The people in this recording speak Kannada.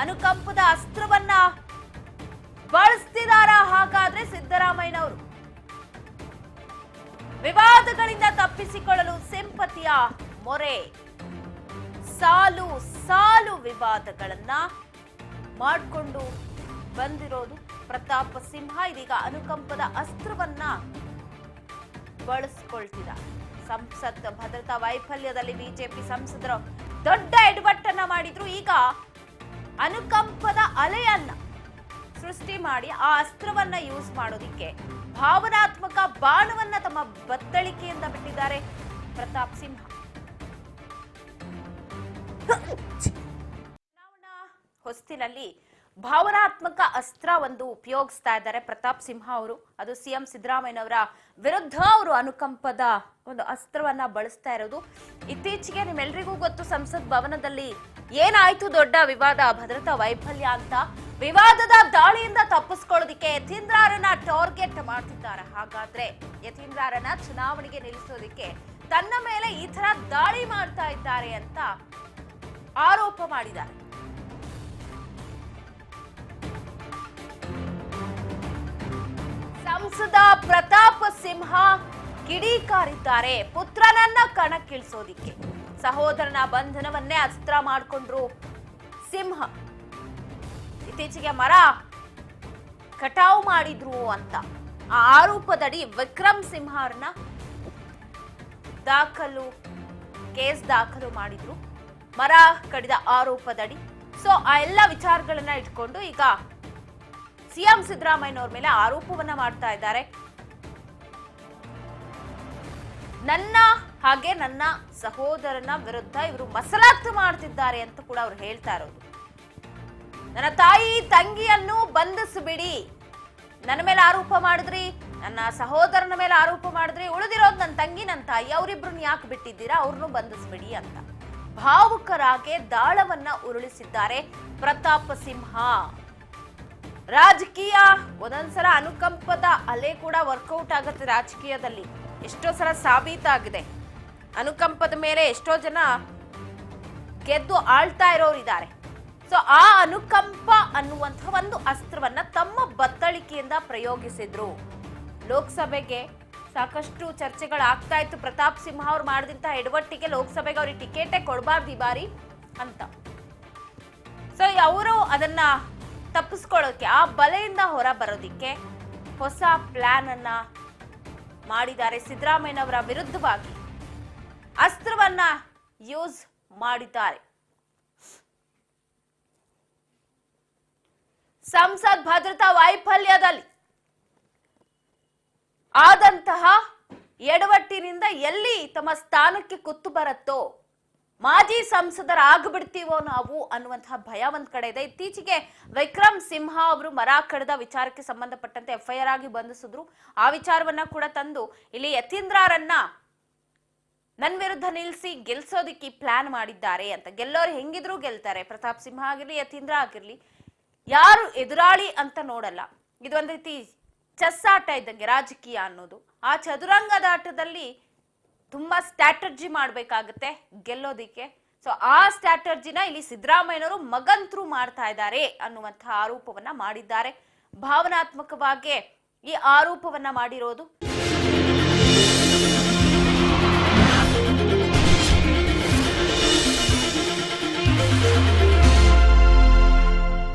ಅನುಕಂಪದ ಅಸ್ತ್ರವನ್ನ ಬಳಸ್ತಿದಾರ ಹಾಗಾದ್ರೆ ಸಿದ್ದರಾಮಯ್ಯನವರು? ವಿವಾದಗಳಿಂದ ತಪ್ಪಿಸಿಕೊಳ್ಳಲು ಸಿಂಪತಿಯ ಮೊರೆ. ಸಾಲು ಸಾಲು ವಿವಾದಗಳನ್ನ ಮಾಡಿಕೊಂಡು ಬಂದಿರೋದು ಪ್ರತಾಪ ಸಿಂಹ. ಇದೀಗ ಅನುಕಂಪದ ಅಸ್ತ್ರವನ್ನ ಬಳಸ್ಕೊಳ್ತಿದ ಸಂಸತ್ ಭದ್ರತಾ ವೈಫಲ್ಯದಲ್ಲಿ ಬಿಜೆಪಿ ಸಂಸದರು ದೊಡ್ಡ ಎಡವಟ್ಟನ್ನ ಮಾಡಿದ್ರು. ಈಗ ಅನುಕಂಪದ ಅಲೆಯನ್ನ ಸೃಷ್ಟಿ ಮಾಡಿ ಆ ಅಸ್ತ್ರವನ್ನ ಯೂಸ್ ಮಾಡೋದಿಕ್ಕೆ ಭಾವನಾತ್ಮಕ ಬಾಣವನ್ನ ತಮ್ಮ ಬತ್ತಳಿಕೆಯಿಂದ ಬಿಟ್ಟಿದ್ದಾರೆ ಪ್ರತಾಪ್ ಸಿಂಹ ಚುನಾವಣಾ ಹೊಸ್ತಿಲಲ್ಲಿ ಭಾವನಾತ್ಮಕ ಅಸ್ತ್ರ ಒಂದು ಉಪಯೋಗಿಸ್ತಾ ಇದ್ದಾರೆ. ಪ್ರತಾಪ್ ಸಿಂಹ ಅವರು, ಅದು ಸಿಎಂ ಸಿದ್ದರಾಮಯ್ಯನವರ ವಿರುದ್ಧ ಅವರು ಅನುಕಂಪದ ಒಂದು ಅಸ್ತ್ರವನ್ನ ಬಳಸ್ತಾ ಇರೋದು. ಇತ್ತೀಚೆಗೆ ನಿಮ್ಮೆಲ್ರಿಗೂ ಗೊತ್ತು, ಸಂಸತ್ ಭವನದಲ್ಲಿ ಏನಾಯ್ತು ದೊಡ್ಡ ವಿವಾದ, ಭದ್ರತಾ ವೈಫಲ್ಯ ಅಂತ. ವಿವಾದದ ದಾಳಿಯಿಂದ ತಪ್ಪಿಸ್ಕೊಳ್ಳೋದಿಕ್ಕೆ ಯತೀಂದ್ರರನ್ನ ಟಾರ್ಗೆಟ್ ಮಾಡ್ತಿದ್ದಾರೆ. ಹಾಗಾದ್ರೆ ಯತೀಂದ್ರರನ್ನ ಚುನಾವಣೆಗೆ ನಿಲ್ಲಿಸೋದಿಕ್ಕೆ ತನ್ನ ಮೇಲೆ ಈ ತರ ದಾಳಿ ಮಾಡ್ತಾ ಇದ್ದಾರೆ ಅಂತ ಆರೋಪ ಮಾಡಿದ್ದಾರೆ. ಸಂಸದ ಪ್ರತಾಪ ಸಿಂಹ ಕಿಡಿಕಾರಿದ್ದಾರೆ. ಪುತ್ರನನ್ನ ಕಣಕ್ಕಿಳಿಸೋದಿಕ್ಕೆ. ಸಹೋದರನ ಬಂಧನವನ್ನೇ ಅಸ್ತ್ರ ಮಾಡಿಕೊಂಡ್ರು ಸಿಂಹ. ಇತ್ತೀಚೆಗೆ ಮರ ಕಟಾವು ಮಾಡಿದ್ರು ಅಂತ. ಆ ಆರೋಪದಡಿ ವಿಕ್ರಮ್ ಸಿಂಹ ದಾಖಲು, ಕೇಸ್ ದಾಖಲು ಮಾಡಿದ್ರು. ಮರ ಕಡಿದ ಆರೋಪದಡಿ. ಸೊ, ಆ ಎಲ್ಲ ವಿಚಾರಗಳನ್ನ ಇಟ್ಕೊಂಡು ಈಗ ಸಿಎಂ ಸಿದ್ದರಾಮಯ್ಯನವ್ರ ಮೇಲೆ ಆರೋಪವನ್ನ ಮಾಡ್ತಾ ಇದ್ದಾರೆ. ನನ್ನ ಹಾಗೆ ನನ್ನ ಸಹೋದರನ ವಿರುದ್ಧ ಇವರು ಮಸಲಾತ್ ಮಾಡ್ತಿದ್ದಾರೆ ಅಂತ ಕೂಡ ಅವ್ರು ಹೇಳ್ತಾ ಇರೋದು. ನನ್ನ ತಾಯಿ ತಂಗಿಯನ್ನು ಬಂಧಿಸಿಬಿಡಿ. ನನ್ನ ಮೇಲೆ ಆರೋಪ ಮಾಡಿದ್ರಿ, ನನ್ನ ಸಹೋದರನ ಮೇಲೆ ಆರೋಪ ಮಾಡಿದ್ರಿ, ಉಳಿದಿರೋದು ನನ್ನ ತಂಗಿ, ನನ್ನ ತಾಯಿ, ಅವರಿಬ್ರನ್ನ ಯಾಕೆ ಬಿಟ್ಟಿದ್ದೀರಾ? ಅವ್ರನ್ನೂ ಬಂಧಿಸ್ಬಿಡಿ ಅಂತ. ಭಾವುಕರಾಗೆ ದಾಳವನ್ನ ಉರುಳಿಸಿದ್ದಾರೆ ಪ್ರತಾಪ ಸಿಂಹ. ರಾಜಕೀಯ, ಒಂದೊಂದ್ಸಲ ಅನುಕಂಪದ ಅಲೆ ಕೂಡ ವರ್ಕೌಟ್ ಆಗುತ್ತೆ ರಾಜಕೀಯದಲ್ಲಿ. ಎಷ್ಟೋ ಸಲ ಸಾಬೀತಾಗಿದೆ. ಅನುಕಂಪದ ಮೇಲೆ ಎಷ್ಟೋ ಜನ ಗೆದ್ದು ಆಳ್ತಾ ಇರೋರಿದ್ದಾರೆ. ಸೊ ಆ ಅನುಕಂಪ ಅನ್ನುವಂಥ ಒಂದು ಅಸ್ತ್ರವನ್ನ ತಮ್ಮ ಬತ್ತಳಿಕೆಯಿಂದ ಪ್ರಯೋಗಿಸಿದ್ರು. ಲೋಕಸಭೆಗೆ ಸಾಕಷ್ಟು ಚರ್ಚೆಗಳಾಗ್ತಾ ಇತ್ತು. ಪ್ರತಾಪ್ ಸಿಂಹ ಅವ್ರು ಮಾಡಿದಂತ ಎಡವಟ್ಟಿಗೆ ಲೋಕಸಭೆಗೆ ಅವ್ರಿಗೆ ಟಿಕೆಟೇ ಕೊಡಬಾರ್ದು ಈ ಬಾರಿ ಅಂತ. ಸೊ ಅವರು ಅದನ್ನ ತಪ್ಪಿಸ್ಕೊಳ್ಳೋಕೆ, ಆ ಬಲೆಯಿಂದ ಹೊರ ಬರೋದಿಕ್ಕೆ ಹೊಸ ಪ್ಲಾನ್ ಅನ್ನ ಮಾಡಿದ್ದಾರೆ ಸಿದ್ದರಾಮಯ್ಯನವರ ವಿರುದ್ಧವಾಗಿ. ಅಸ್ತ್ರವನ್ನ ಯೂಸ್ ಮಾಡಿದ್ದಾರೆ. ಸಂಸತ್ ಭದ್ರತಾ ವೈಫಲ್ಯದಲ್ಲಿ ಆದಂತಹ ಎಡವಟ್ಟಿನಿಂದ ಎಲ್ಲಿ ತಮ್ಮ ಸ್ಥಾನಕ್ಕೆ ಕುತ್ತು ಬರುತ್ತೋ ಮಾಜಿ ಸಂಸದರಾಗ್ಬಿಡ್ತೀವೋ ನಾವು ಅನ್ನುವಂತಹ ಭಯ ಒಂದ್ ಕಡೆ ಇದೆ. ಇತ್ತೀಚೆಗೆ ವಿಕ್ರಮ್ ಸಿಂಹ ಅವರು ಮರ ಕಡ್ದ ವಿಚಾರಕ್ಕೆ ಸಂಬಂಧಪಟ್ಟಂತೆ ಎಫ್ಐಆರ್ ಆಗಿ ಬಂಧಿಸಿದ್ರು. ಆ ವಿಚಾರವನ್ನ ಕೂಡ ತಂದು ಇಲ್ಲಿ ಯತೀಂದ್ರರನ್ನ ನನ್ನ ವಿರುದ್ಧ ನಿಲ್ಲಿಸಿ ಗೆಲ್ಸೋದಿಕ್ಕೆ ಪ್ಲಾನ್ ಮಾಡಿದ್ದಾರೆ ಅಂತ. ಗೆಲ್ಲೋರು ಹೆಂಗಿದ್ರು ಗೆಲ್ತಾರೆ. ಪ್ರತಾಪ್ ಸಿಂಹ ಆಗಿರ್ಲಿ, ಯತೀಂದ್ರ ಆಗಿರ್ಲಿ, ಯಾರು ಎದುರಾಳಿ ಅಂತ ನೋಡಲ್ಲ. ಇದೊಂದ್ ರೀತಿ ಚೆಸ್ ಆಟ ಇದ್ದಂಗೆ ರಾಜಕೀಯ ಅನ್ನೋದು. ಆ ಚದುರಂಗದ ಆಟದಲ್ಲಿ ತುಂಬಾ ಸ್ಟ್ರಾಟರ್ಜಿ ಮಾಡ್ಬೇಕಾಗತ್ತೆ ಗೆಲ್ಲೋದಿಕ್ಕೆ. ಸೊ ಆ ಸ್ಟ್ರಾಟರ್ಜಿನ ಇಲ್ಲಿ ಸಿದ್ದರಾಮಯ್ಯನವರು ಮಗಂತ್ರು ಮಾಡ್ತಾ ಇದ್ದಾರೆ ಅನ್ನುವಂತಹ ಆರೋಪವನ್ನ ಮಾಡಿದ್ದಾರೆ. ಭಾವನಾತ್ಮಕವಾಗಿ ಈ ಆರೋಪವನ್ನ ಮಾಡಿರೋದು.